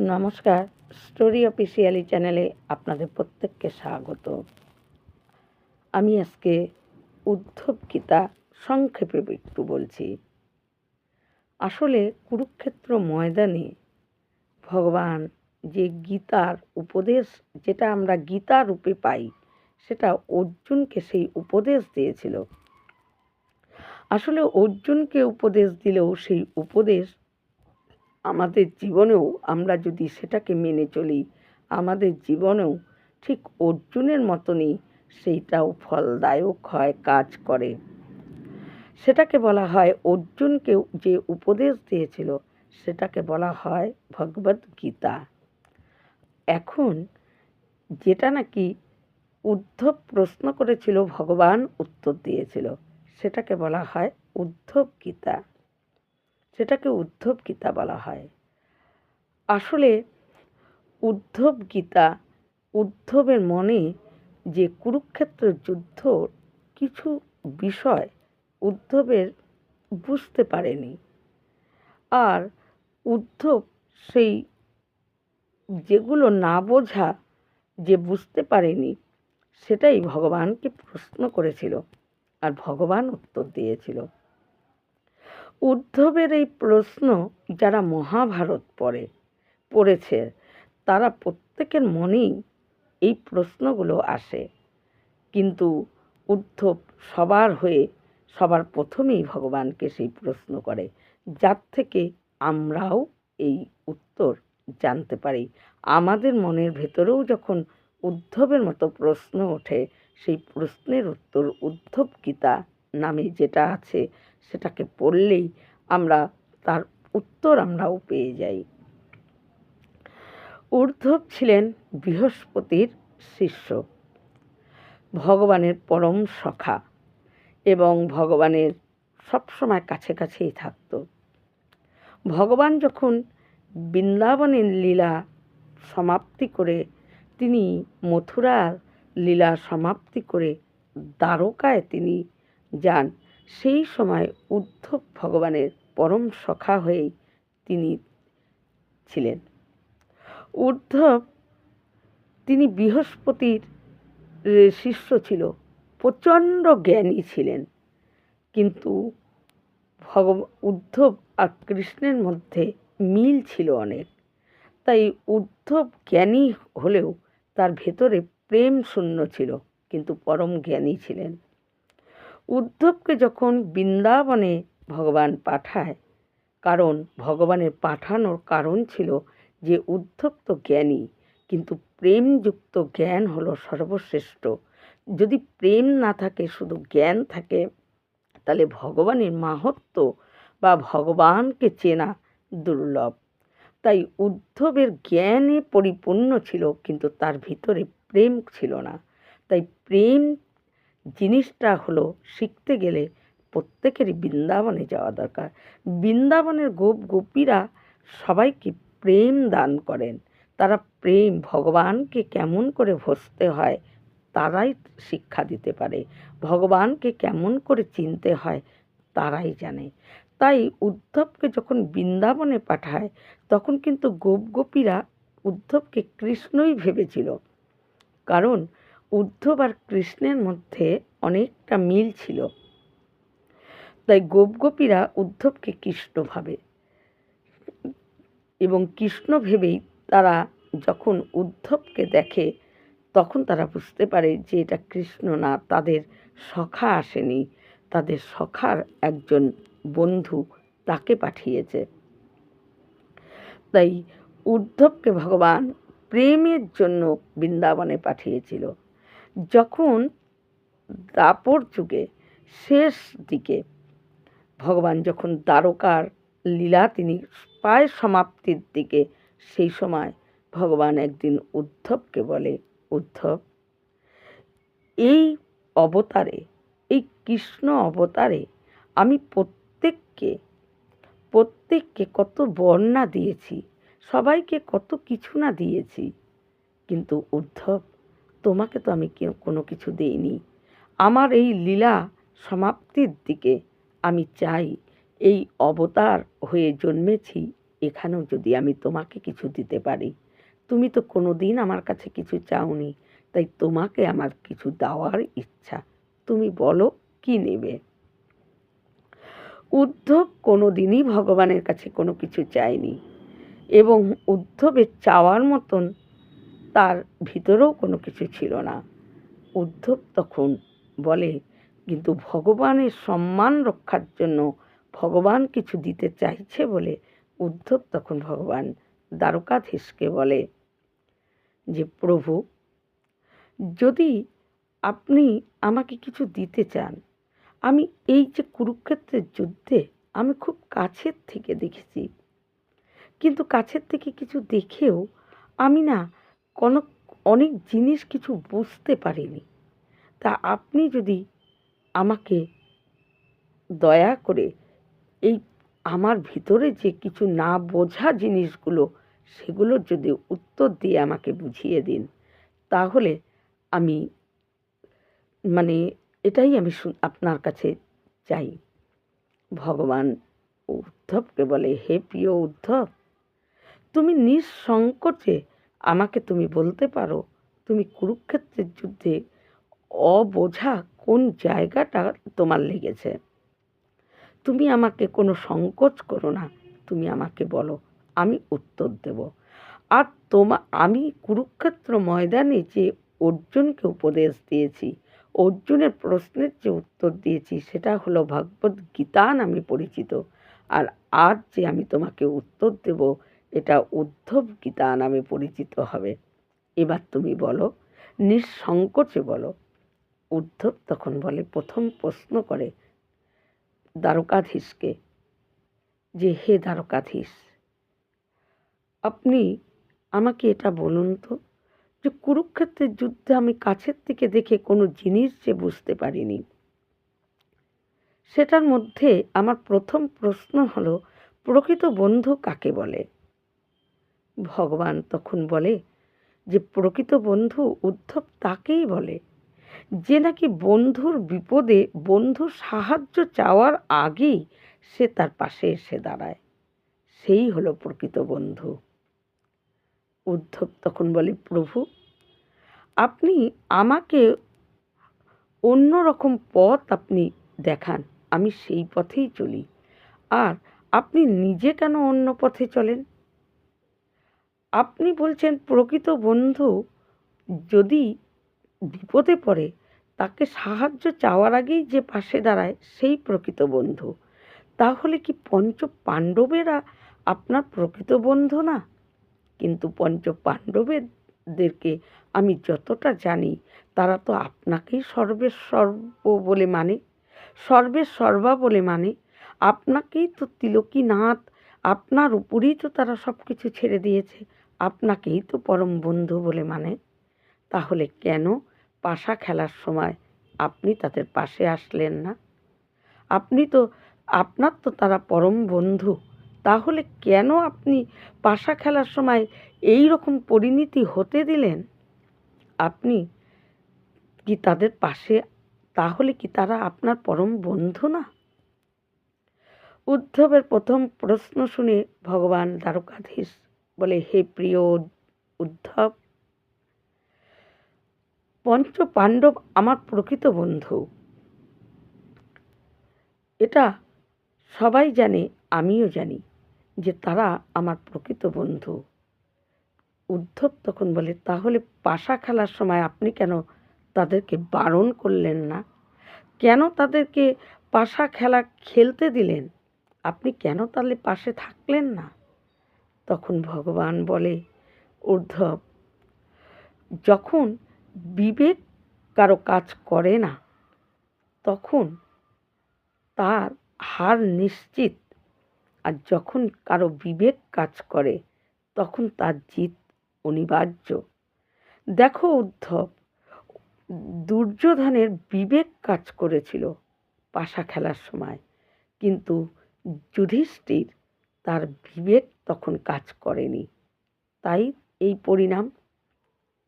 নমস্কার, story officially চ্যানেলে আপনাদের প্রত্যেককে স্বাগত। আমি আজকে উদ্ধব গীতা সংক্ষেপে একটু বলছি। আসলে কুরুক্ষেত্র ময়দানে ভগবান যে গীতার উপদেশ, যেটা আমরা গীতা রূপে পাই, সেটা অর্জুনকে সেই উপদেশ দিয়েছিল। আসলে অর্জুনকে উপদেশ দিলেও সেই উপদেশ আমাদের জীবনেও আমরা যদি সেটাকে মেনে চলি, আমাদের জীবনেও ঠিক অর্জুনের মতনই সেইটাও ফলদায়ক হয়, কাজ করে। সেটাকে বলা হয় অর্জুনকে যে উপদেশ দিয়েছিল, সেটাকে বলা হয় ভগবদ গীতা। এখন যেটা নাকি উদ্ধব প্রশ্ন করেছিল, ভগবান উত্তর দিয়েছিল, সেটাকে বলা হয় উদ্ধব গীতা। সেটাকে উদ্ধব গীতা বলা হয়। আসলে উদ্ধব গীতা উদ্ধবের মনে যে কুরুক্ষেত্র যুদ্ধ কিছু বিষয় উদ্ধবের বুঝতে পারেনি। আর উদ্ধব সেই যেগুলো না বোঝা, যে বুঝতে পারেনি, সেটাই ভগবানকে প্রশ্ন করেছিল আর ভগবান উত্তর দিয়েছিল। উদ্ধবের এই প্রশ্ন যারা মহাভারত পড়ে, পড়েছে, তারা প্রত্যেকের মনেই এই প্রশ্নগুলো আসে। কিন্তু উদ্ধব সবার হয়ে সবার প্রথমেই ভগবানকে সেই প্রশ্ন করে, যার থেকে আমরাও এই উত্তর জানতে পারি। আমাদের মনের ভেতরেও যখন উদ্ধবের মতো প্রশ্ন ওঠে, সেই প্রশ্নের উত্তর উদ্ধব গীতা নামে যেটা আছে সেটাকে পড়লেই আমরা তার উত্তর আমরাও পেয়ে যাই। ঊর্ধ্ব ছিলেন বৃহস্পতির শিষ্য। ভগবানের পরম সখা এবং ভগবানের সবসময় কাছে কাছেই থাকত। ভগবান যখন বৃন্দাবনের লীলা সমাপ্তি করে, তিনি মথুরার লীলা সমাপ্তি করে দ্বারকায় তিনি যান। সেই সময় উদ্ধব ভগবানের পরম সখা হয়েই তিনি ছিলেন। উদ্ধব তিনি বৃহস্পতির শিষ্য ছিল, প্রচণ্ড জ্ঞানী ছিলেন। কিন্তু ভগ, উদ্ধব আর কৃষ্ণের মধ্যে মিল ছিল অনেক। তাই উদ্ধব জ্ঞানী হলেও তার ভেতরে প্রেম শূন্য ছিল, কিন্তু পরম জ্ঞানী ছিলেন। উদ্ধবকে যখন বৃন্দাবনে ভগবান পাঠায়, কারণ ভগবানের পাঠানোর কারণ ছিল যে উদ্ধব তো জ্ঞানী, কিন্তু প্রেমযুক্ত জ্ঞান হলো সর্বশ্রেষ্ঠ। যদি প্রেম না থাকে, শুধু জ্ঞান থাকে, তাহলে ভগবানের মাহাত্ম বা ভগবানকে চেনা দুর্লভ। তাই উদ্ধবের জ্ঞানে পরিপূর্ণ ছিল, কিন্তু তার ভিতরে প্রেম ছিল না। তাই প্রেম জিনিসটা হলো শিখতে গেলে প্রত্যেকেরই বৃন্দাবনে যাওয়া দরকার। বৃন্দাবনের গোপ গোপীরা সবাইকে প্রেম দান করেন। তারা প্রেম ভগবানকে কেমন করে ভসতে হয় তারাই শিক্ষা দিতে পারে। ভগবানকে কেমন করে চিনতে হয় তারাই জানে। তাই উদ্ধবকে যখন বৃন্দাবনে পাঠায়, তখন কিন্তু গোপ গোপীরা উদ্ধবকে কৃষ্ণই ভেবেছিল। কারণ উদ্ধব আর কৃষ্ণের মধ্যে অনেকটা মিল ছিল। তাই গোপগোপীরা উদ্ধবকে কৃষ্ণ ভাবে এবং কৃষ্ণ ভেবেই তারা যখন উদ্ধবকে দেখে, তখন তারা বুঝতে পারে যে এটা কৃষ্ণ না, তাদের সখা আসেনি। তাদের সখার একজন বন্ধু তাকে পাঠিয়েছে। তাই উদ্ধবকে ভগবান প্রেমের জন্য বৃন্দাবনে পাঠিয়েছিল। যখন দাপর যুগে শেষ দিকে ভগবান যখন দ্বারকার লীলা তিনি প্রায় সমাপ্তির দিকে, সেই সময় ভগবান একদিন উদ্ধবকে বলে, উদ্ধব, এই অবতারে, এই কৃষ্ণ অবতারে আমি প্রত্যেককে প্রত্যেককে কত বর্ণা দিয়েছি, সবাইকে কত কিছু না দিয়েছি। কিন্তু উদ্ধব তোমাকে তো আমি কোনো কিছু দিইনি। আমার এই লীলা সমাপ্তির দিকে আমি চাই। এই অবতার হয়ে জন্মেছি, এখানেও যদি আমি তোমাকে কিছু দিতে পারি। তুমি তো কোনো দিন আমার কাছে কিছু চাওনি, তাই তোমাকে আমার কিছু দেওয়ার ইচ্ছা। তুমি বলো, কি নেবে? উদ্ধব কোনো দিনই ভগবানের কাছে কোনো কিছু চায়নি এবং উদ্ধবের চাওয়ার মতন তার ভিতরেও কোনো কিছু ছিল না। উদ্ধব তখন বলে, কিন্তু ভগবানের সম্মান রক্ষার জন্য ভগবান কিছু দিতে চাইছে বলে? উদ্ধব তখন ভগবান দ্বারকাধীশকে বলে, যে প্রভু, যদি আপনি আমাকে কিছু দিতে চান, আমি এই যে কুরুক্ষেত্রের যুদ্ধে আমি খুব কাছের থেকে দেখেছি। কিন্তু কাছের থেকে কিছু দেখেও আমি না কোনো, অনেক জিনিস কিছু বুঝতে পারিনি। তা আপনি যদি আমাকে দয়া করে এই আমার ভিতরে যে কিছু না বোঝা জিনিসগুলো সেগুলোর যদি উত্তর দিয়ে আমাকে বুঝিয়ে দিন, তাহলে আমি মানে এটাই আমি আপনার কাছে চাই। ভগবান উদ্ধবকে বলে, হে প্রিয় উদ্ধব, তুমি নিঃসংকোচে আমাকে তুমি বলতে পারো, তুমি কুরুক্ষেত্রের যুদ্ধে অবোঝা কোন জায়গাটা তোমার লেগেছে। তুমি আমাকে কোনো সংকোচ করো না, তুমি আমাকে বলো, আমি উত্তর দেব। আর তোমা, আমি কুরুক্ষেত্র ময়দানে যে অর্জুনকে উপদেশ দিয়েছি, অর্জুনের প্রশ্নের যে উত্তর দিয়েছি, সেটা হলো ভগবদ গীতা নামে পরিচিত। আর আজ যে আমি তোমাকে উত্তর দেব এটা উদ্ধব গীতা নামে পরিচিত হবে। এবার তুমি বলো, নিঃসংকোচে বলো। উদ্ধব তখন বলে, প্রথম প্রশ্ন করে দ্বারকাধীশকে যে, হে দ্বারকাধীশ, আপনি আমাকে এটা বলুন তো যে, কুরুক্ষেত্রের যুদ্ধে আমি কাছের থেকে দেখে কোনো জিনিস যে বুঝতে পারিনি। সেটার মধ্যে আমার প্রথম প্রশ্ন হলো, প্রকৃত বন্ধু কাকে বলে? ভগবান তখন বলে যে, প্রকৃত বন্ধু উদ্ধব তাকেই বলে। যে নাকি বন্ধুর বিপদে বন্ধুর সাহায্য চাওয়ার আগেই সে তার পাশে এসে দাঁড়ায়। সেই হলো প্রকৃত বন্ধু। উদ্ধব তখন বলে, প্রভু, আপনি আমাকে অন্য রকম পথ আপনি দেখান, আমি সেই পথেই চলি। আর আপনি নিজে কেন অন্য পথে চলেন? আপনি বলছেন, প্রকৃত বন্ধু যদি বিপদে পড়ে, তাকে সাহায্য চাওয়ার আগেই যে পাশে দাঁড়ায়, সেই প্রকৃত বন্ধু। তাহলে কি পঞ্চ পাণ্ডবেরা আপনার প্রকৃত বন্ধু না? কিন্তু পঞ্চ পাণ্ডবেদেরকে আমি যতটা জানি, তারা তো আপনাকেই সর্বের সর্ব বলে মানে সর্বের সর্বা বলে মানে। আপনাকেই তো তিলকীনাথ, আপনার উপরেই তো তারা সব কিছু ছেড়ে দিয়েছে। আপনাকেই তো পরম বন্ধু বলে মানে। তাহলে কেন পাশা খেলার সময় আপনি তাদের পাশে আসলেন না? আপনি তো, আপনার তো তারা পরম বন্ধু। তাহলে কেন আপনি পাশা খেলার সময় এই রকম পরিণতি হতে দিলেন? আপনি কি তাদের পাশে, তাহলে কি তারা আপনার পরম বন্ধু না? উদ্ধবের প্রথম প্রশ্ন শুনে ভগবান দ্বারকাধীশ বলে হে প্রিয় উদ্ধব পঞ্চ পাণ্ডব আমার প্রকৃত বন্ধু। এটা সবাই জানে, আমিও জানি যে তারা আমার প্রকৃত বন্ধু। উদ্ধব তখন বলে, তাহলে পাশা খেলার সময় আপনি কেন তাদেরকে বারণ করলেন না? কেন তাদেরকে পাশা খেলা খেলতে দিলেন? আপনি কেন তাহলে পাশে থাকলেন না? তখন ভগবান বলে উদ্ধব যখন বিবেক কারও কাজ করে না, তখন তার হার নিশ্চিত। আর যখন কারও বিবেক কাজ করে, তখন তার জিত অনিবার্য। দেখো উদ্ধব দুর্যোধনের বিবেক কাজ করেছিল পাশা খেলার সময়। কিন্তু যুধিষ্ঠির তার বিবেক তখন কাজ করেনি। তাই এই পরিণাম,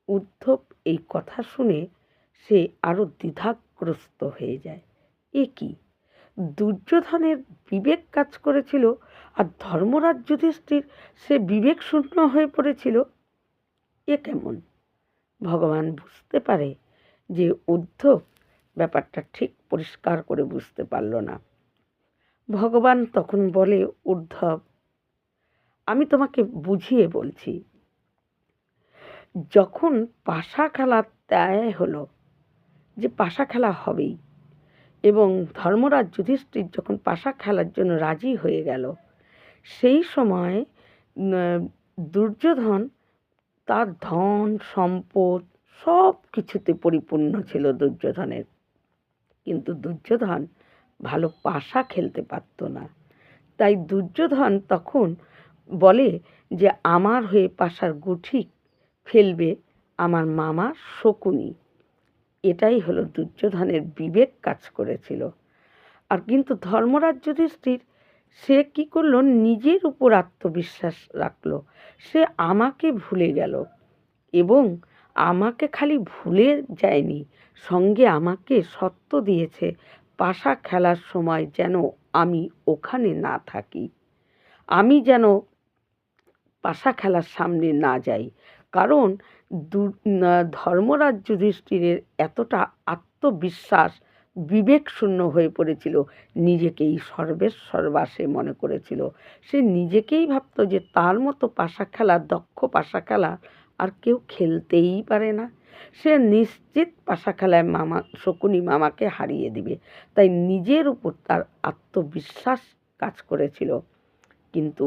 উদ্ধব এই কথা শুনে সে আরও দ্বিধাগ্রস্ত হয়ে যায়। এ কি? দুর্যোধনের বিবেক কাজ করেছিল আর ধর্মরাজ যুধিষ্ঠির সে বিবেক শূন্য হয়ে পড়েছিল? এ কেমন? ভগবান বুঝতে পারে যে উদ্ধব ব্যাপারটা ঠিক পরিষ্কার করে বুঝতে পারল না। ভগবান তখন বলে, উদ্ধব আমি তোমাকে বুঝিয়ে বলছি, যখন পাশা খেলা ত্যায় হলো, যে পাশা খেলা হবেই, এবং ধর্মরাজ যুধিষ্ঠির যখন পাশা খেলার জন্য রাজি হয়ে গেল, সেই সময় দুর্যোধন তার ধন, সম্পদ সব কিছুতে পরিপূর্ণ ছিল দুর্যোধনের। কিন্তু দুর্যোধন ভালো পাশা খেলতে পারত না। তাই দুর্যোধন তখন বলে যে, আমার হয়ে পাশার গুঠি ফেলবে আমার মামা শকুনি। এটাই হলো দুর্যোধনের বিবেক কাজ করেছিল। আর কিন্তু ধর্মরাজ যুধিষ্ঠির, সে কি করল? নিজের উপর আত্মবিশ্বাস রাখল। সে আমাকে ভুলে গেল এবং আমাকে খালি ভুলে যায়নি। সঙ্গে আমাকে সত্য দিয়েছে, পাশা খেলার সময় যেন আমি ওখানে না থাকি। আমি যেন পাশা খেলার সামনে না যাই। কারণ ধর্মরাজ যুধিষ্ঠিরের এতটা আত্মবিশ্বাস বিবেক শূন্য হয়ে পড়েছিল, নিজেকেই সর্বের সর্বাসে মনে করেছিল। সে নিজেকেই ভাবতো যে তার মতো পাশা খেলা, দক্ষ পাশা খেলা আর কেউ খেলতেই পারে না। সে নিশ্চিত পাশা খেলায় মামা, শকুনি মামাকে হারিয়ে দিবে। তাই নিজের উপর তার আত্মবিশ্বাস কাজ করেছিল। কিন্তু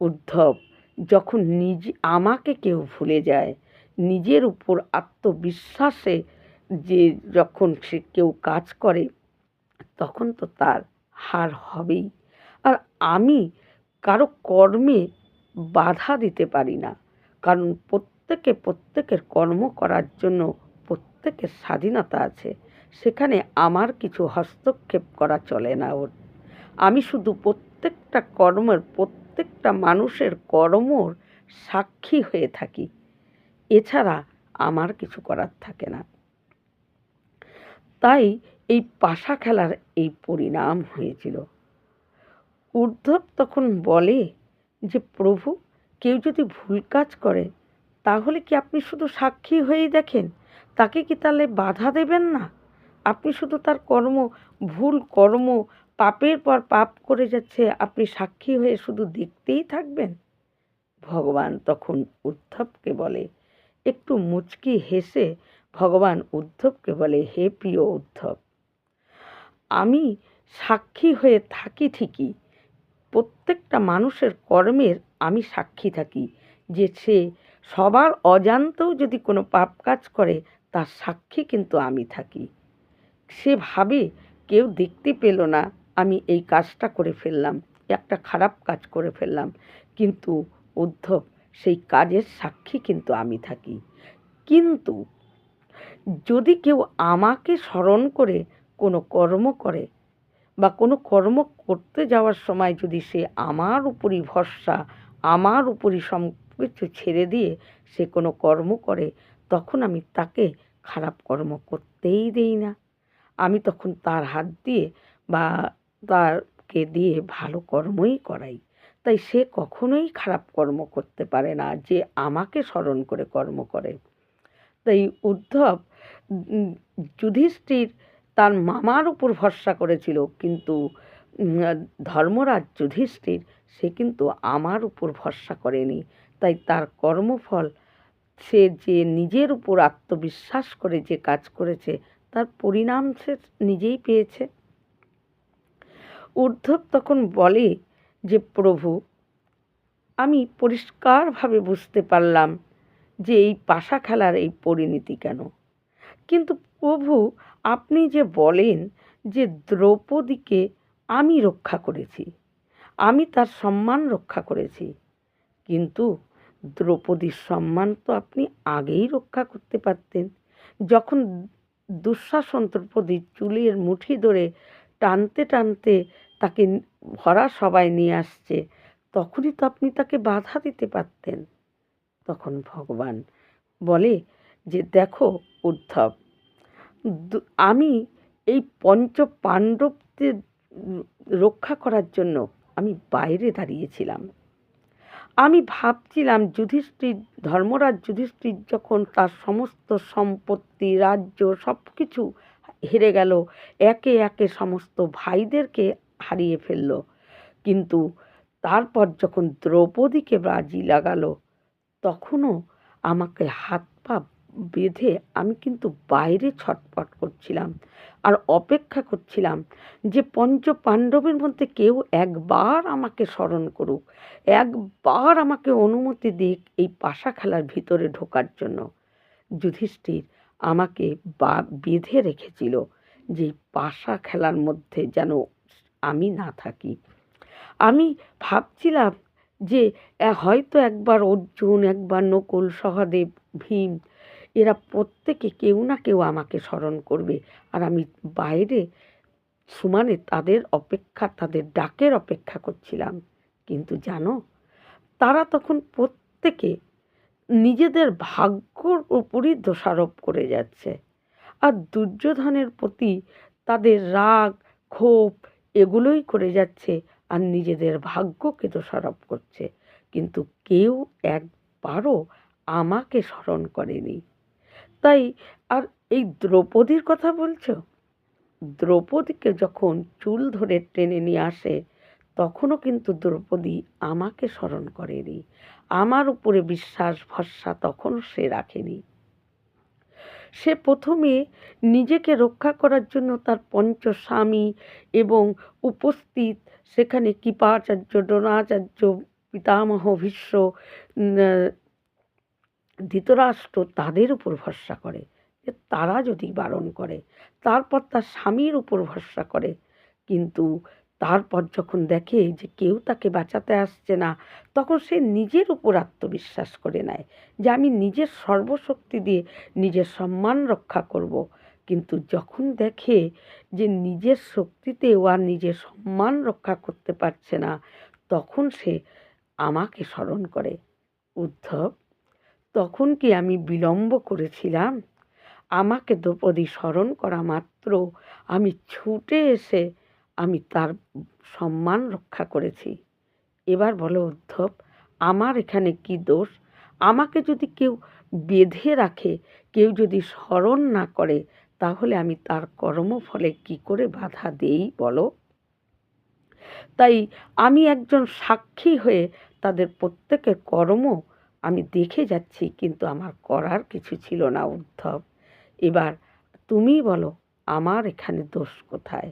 উদ্ধব যখন নিজে আমাকে কেউ ভুলে যায়, নিজের উপর আত্মবিশ্বাসে যে যখন সে কেউ কাজ করে, তখন তো তার হার হবেই। আর আমি কারও কর্মে বাধা দিতে পারি না, কারণ প্রত্যেকে প্রত্যেকের কর্ম করার জন্য প্রত্যেকের স্বাধীনতা আছে। সেখানে আমার কিছু হস্তক্ষেপ করা চলে না ওর। আমি শুধু প্রত্যেকটা কর্মের প্রত্যেকটা মানুষের কর্মর সাক্ষী হয়ে থাকি। এছাড়া আমার কিছু করার থাকে না। তাই এই পাশা খেলার এই পরিণাম হয়েছিল। উদ্ধব তখন বলে যে, প্রভু, কেউ যদি ভুল কাজ করে, তাহলে কি আপনি শুধু সাক্ষী হয়েই দেখেন? তাকে কি তাহলে বাধা দেবেন না? আপনি শুধু তার কর্ম, ভুল কর্ম পাপের পর পাপ করে যাচ্ছে, আপনি সাক্ষী হয়ে শুধু দেখতেই থাকবেন? ভগবান তখন উদ্ধবকে বলে, একটু মুচকি হেসে ভগবান উদ্ধবকে বলে, হে প্রিয় উদ্ধব, আমি সাক্ষী হয়ে থাকি ঠিকই, প্রত্যেকটা মানুষের কর্মের আমি সাক্ষী থাকি, যে সে সবার অজান্তেও যদি কোনো পাপ কাজ করে, তার সাক্ষী কিন্তু আমি থাকি। সে ভাবে কেউ দেখতে পেল না। আমি এই কাজটা করে ফেললাম, একটা খারাপ কাজ করে ফেললাম। কিন্তু উদ্ধব, সেই কাজের সাক্ষী কিন্তু আমি থাকি। কিন্তু যদি কেউ আমাকে স্মরণ করে, কোনো কর্ম করে বা কোনো কর্ম করতে যাওয়ার সময় যদি সে আমার উপরই ভরসা, আমার উপরই সব কিছু ছেড়ে দিয়ে সে কোনো কর্ম করে, তখন আমি তাকে খারাপ কর্ম করতেই দেই না। আমি তখন তার হাত দিয়ে বা তারকে দিয়ে ভালো কর্মই করাই। তাই সে কখনোই খারাপ কর্ম করতে পারে না যে আমাকে স্মরণ করে কর্ম করে। তাই উদ্ধব যুধিষ্ঠির তার মামার উপর ভরসা করেছিল, কিন্তু ধর্মরাজ যুধিষ্ঠির সে কিন্তু আমার উপর ভরসা করেনি। তাই তার কর্মফল সে যে নিজের উপর আত্মবিশ্বাস করে যে কাজ করেছে, তার পরিণাম সে নিজেই পেয়েছে। উদ্ধব তখন বলে যে, প্রভু, আমি পরিষ্কারভাবে বুঝতে পারলাম যে এই পাশা খেলার এই পরিণতি কেন। কিন্তু প্রভু, আপনি যে বলেন যে দ্রৌপদীকে আমি রক্ষা করেছি, আমি তার সম্মান রক্ষা করেছি, কিন্তু দ্রৌপদীর সম্মান তো আপনি আগেই রক্ষা করতে পারতেন। যখন দুঃশাসন দ্রৌপদীর চুলের মুঠি ধরে টানতে টানতে তাকে ভরা সবাই নিয়ে আসছে। তখনই তো আপনি তাকে বাধা দিতে পারতেন। তখন ভগবান বলে যে, দেখো উদ্ধব আমি এই পঞ্চ পাণ্ডবদের রক্ষা করার জন্য আমি বাইরে দাঁড়িয়েছিলাম। আমি ভাবছিলাম যুধিষ্ঠির, ধর্মরাজ যুধিষ্ঠির যখন তার সমস্ত সম্পত্তি, রাজ্য সব কিছু হেরে গেল, একে একে সমস্ত ভাইদেরকে হারিয়ে ফেলল। কিন্তু তারপর যখন দ্রৌপদীকে বাজি লাগালো, তখনও আমাকে হাত পা বেঁধে আমি কিন্তু বাইরে ছটপট করছিলাম আর অপেক্ষা করছিলাম যে পঞ্চ পাণ্ডবের মধ্যে কেউ একবার আমাকে স্মরণ করুক, একবার আমাকে অনুমতি দিক এই পাশা খেলার ভিতরে ঢোকার জন্য। যুধিষ্ঠির আমাকে বা, বেঁধে রেখেছিল যে পাশা খেলার মধ্যে যেন আমি না থাকি। আমি ভাবছিলাম যে হয়তো একবার অর্জুন, একবার নকুল, সহদেব, ভীম, এরা প্রত্যেকে কেউ না কেউ আমাকে স্মরণ করবে। আর আমি বাইরে সমানে তাদের অপেক্ষা, তাদের ডাকের অপেক্ষা করছিলাম। কিন্তু জানো, তারা তখন প্রত্যেকে নিজেদের ভাগ্যর উপরই দোষারোপ করে যাচ্ছে। আর দুর্যোধনের প্রতি তাদের রাগ, ক্ষোভ এগুলোই করে যাচ্ছে আর নিজেদের ভাগ্যকে দোষারোপ করছে। কিন্তু কেউ একবারও আমাকে স্মরণ করেনি। তাই আর এই দ্রৌপদীর কথা বলছো? দ্রৌপদীকে যখন চুল ধরে টেনে নিয়ে আসে, তখনও কিন্তু দ্রৌপদী আমাকে স্মরণ করেনি। আমার উপরে বিশ্বাস ভরসা তখনও সে রাখেনি। সে প্রথমে নিজেকে রক্ষা করার জন্য তার পঞ্চস্বামী এবং উপস্থিত সেখানে কৃপাচার্য, দ্রোণাচার্য, পিতামহ, ভীষ্ম ধৃতরাষ্ট্র তাদের উপর ভরসা করে যে তারা যদি বারণ করে, তারপর তার স্বামীর উপর ভরসা করে। কিন্তু তারপর যখন দেখে যে কেউ তাকে বাঁচাতে আসছে না, তখন সে নিজের উপর আত্মবিশ্বাস করে নেয় যে আমি নিজের সর্বশক্তি দিয়ে নিজের সম্মান রক্ষা করব। কিন্তু যখন দেখে যে নিজের শক্তিতেও আর নিজের সম্মান রক্ষা করতে পারছে না, তখন সে আমাকে স্মরণ করে, উদ্ধব, তখন কি আমি বিলম্ব করেছিলাম? আমাকে দ্রৌপদী স্মরণ করা মাত্র। আমি ছুটে এসে আমি তার সম্মান রক্ষা করেছি। এবার বলো উদ্ধব, আমার এখানে কি দোষ? আমাকে যদি কেউ বেঁধে রাখে, কেউ যদি স্মরণ না করে, তাহলে আমি তার কর্মফলে কি করে বাধা দেই বলো? তাই আমি একজন সাক্ষী হয়ে তাদের প্রত্যেকের কর্ম আমি দেখে যাচ্ছি, কিন্তু আমার করার কিছু ছিল না উদ্ধব। এবার তুমি বলো, আমার এখানে দোষ কোথায়?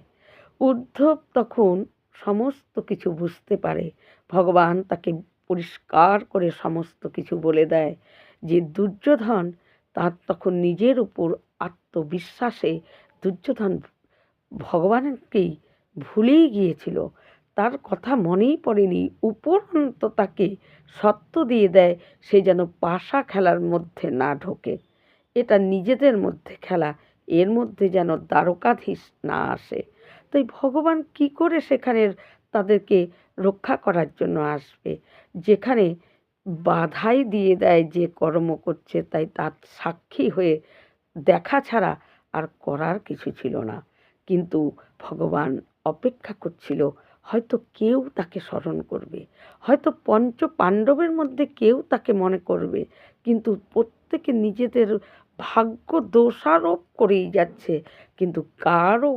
উদ্ধব তখন সমস্ত কিছু বুঝতে পারে। ভগবান তাকে পরিষ্কার করে সমস্ত কিছু বলে দেয়। যে দুর্যোধন তার তখন নিজের উপর আত্মবিশ্বাসে দুর্যোধন ভগবানকেই ভুলেই গিয়েছিল। তার কথা মনেই পড়েনি। উপরন্ত তাকে সত্য দিয়ে দেয়, সে যেন পাশা খেলার মধ্যে না ঢোকে। এটা নিজেদের মধ্যে খেলা। এর মধ্যে যেন দ্বারকাধীশ না আসে। তাই ভগবান কি করে সেখানে তাদেরকে রক্ষা করার জন্য আসবে? যেখানে বাধাই দিয়ে দেয় যে কর্ম করছে, তাই তার সাক্ষী হয়ে দেখা ছাড়া আর করার কিছু ছিল না। কিন্তু ভগবান অপেক্ষা করছিল, হয়তো কেউ তাকে স্মরণ করবে, হয়তো পঞ্চ পাণ্ডবের মধ্যে কেউ তাকে মনে করবে, কিন্তু প্রত্যেকে নিজেদের ভাগ্য দোষারোপ করেই যাচ্ছে। কিন্তু কারও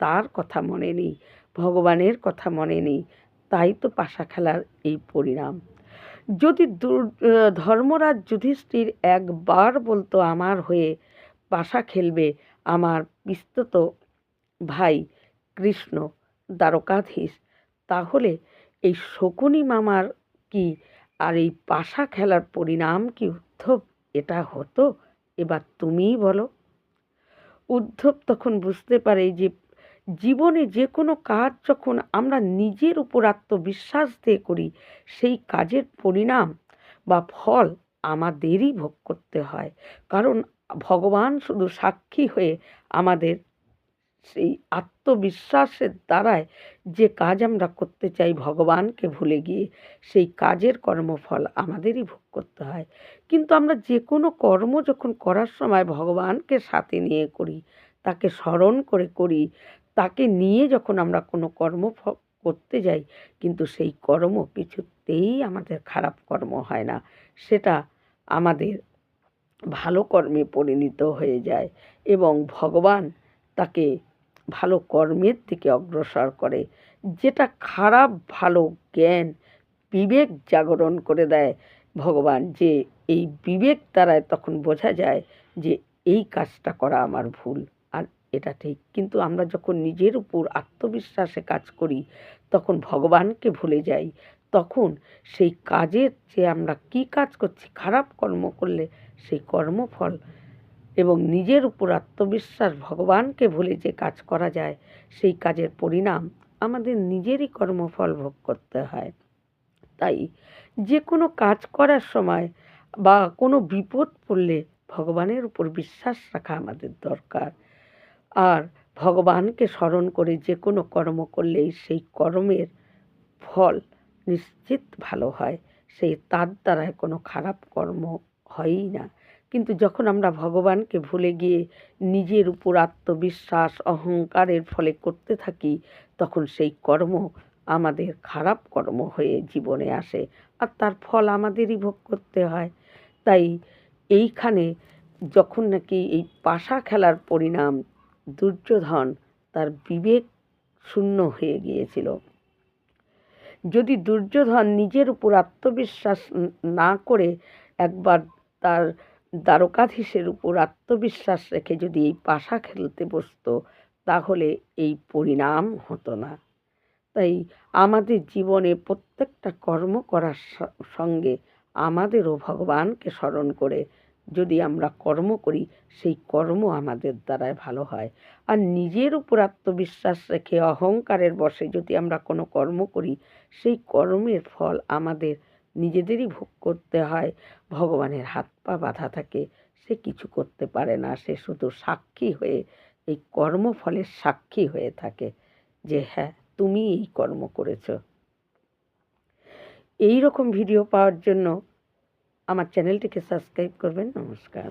তার কথা মনে নেই, ভগবানের কথা মনে নেই। তাই তো পাশা খেলার এই পরিণাম। যদি ধর্মরাজ যুধিষ্ঠির একবার বলতো আমার হয়ে, পাশা খেলবে আমার বিস্তত ভাই কৃষ্ণ দ্বারকাধীশ, তাহলে এই শকুনি মামার কি আর এই পাশা খেলার পরিণাম কি উদ্ধব? এটা হতো? এবার তুমিই বলো। উদ্ধব তখন বুঝতে পারে যে জীবনে যে কোনো কাজ যখন আমরা নিজের উপর আত্মবিশ্বাস দিয়ে করি, সেই কাজের পরিণাম বা ফল আমাদেরই ভোগ করতে হয়। কারণ ভগবান শুধু সাক্ষী হয়ে আমাদের সেই আত্মবিশ্বাসের দ্বারায় যে কাজ আমরা করতে চাই ভগবানকে ভুলে গিয়ে, সেই কাজের কর্মফল আমাদেরই ভোগ করতে হয়। কিন্তু আমরা যে কোনো কর্ম যখন করার সময় ভগবানকে সাথে নিয়ে করি, তাকে স্মরণ করে করি তাকে নিয়ে যখন আমরা কোনো কর্ম করতে যাই, কিন্তু সেই কর্ম কিছুতেই আমাদের খারাপ কর্ম হয় না। সেটা আমাদের ভালো কর্মে পরিণত হয়ে যায় এবং ভগবান তাকে ভালো কর্মের দিকে অগ্রসর করে, যেটা খারাপ ভালো জ্ঞান, বিবেক জাগরণ করে দেয় ভগবান, যে এই বিবেক দ্বারায় তখন বোঝা যায় যে এই কাজটা করা আমার ভুল। এটা ঠিক। কিন্তু আমরা যখন নিজের উপর আত্মবিশ্বাসে কাজ করি, তখন ভগবানকে ভুলে যাই। তখন সেই কাজের যে আমরা কি কাজ করছি, খারাপ কর্ম করলে সেই কর্মফল এবং নিজের উপর আত্মবিশ্বাস ভগবানকে ভুলে যে কাজ করা যায়, সেই কাজের পরিণাম আমাদের নিজেরই কর্মফল ভোগ করতে হয়। তাই যে কোনো কাজ করার সময় বা কোনো বিপদ পড়লে ভগবানের উপর বিশ্বাস রাখা আমাদের দরকার। আর ভগবানকে স্মরণ করে যে কোনো কর্ম করলেই সেই কর্মের ফল নিশ্চিত ভালো হয়। সেই তার দ্বারায় কোনো খারাপ কর্ম হয়ই না। কিন্তু যখন আমরা ভগবানকে ভুলে গিয়ে নিজের উপর আত্মবিশ্বাস, অহংকারের ফলে করতে থাকি, তখন সেই কর্ম আমাদের খারাপ কর্ম হয়ে জীবনে আসে আর তার ফল আমাদেরই ভোগ করতে হয়। তাই এইখানে যখন নাকি এই পাশা খেলার পরিণাম দুর্যোধন তার বিবেক শূন্য হয়ে গিয়েছিল। যদি দুর্যোধন নিজের উপর আত্মবিশ্বাস না করে একবার তার দ্বারকাধীশের উপর আত্মবিশ্বাস রেখে যদি এই পাশা খেলতে বসতো, তাহলে এই পরিণাম হতো না। তাই আমাদের জীবনে প্রত্যেকটা কর্ম করার সঙ্গে আমাদেরও ভগবানকে স্মরণ করে যদি আমরা কর্ম করি, সেই কর্ম আমাদের দ্বারায় ভালো হয়। আর নিজের উপর আত্মবিশ্বাস রেখে অহংকারের বসে যদি আমরা কোনো কর্ম করি, সেই কর্মের ফল আমাদের নিজেদেরই ভোগ করতে হয়। ভগবানের হাত পা বাঁধা থাকে, সে কিছু করতে পারে না। সে শুধু সাক্ষী হয়ে, এই কর্মফলের সাক্ষী হয়ে থাকে যে হ্যাঁ তুমি এই কর্ম করেছ। এই রকম ভিডিও পাওয়ার জন্য আমার চ্যানেলটিকে সাবস্ক্রাইব করবেন নমস্কার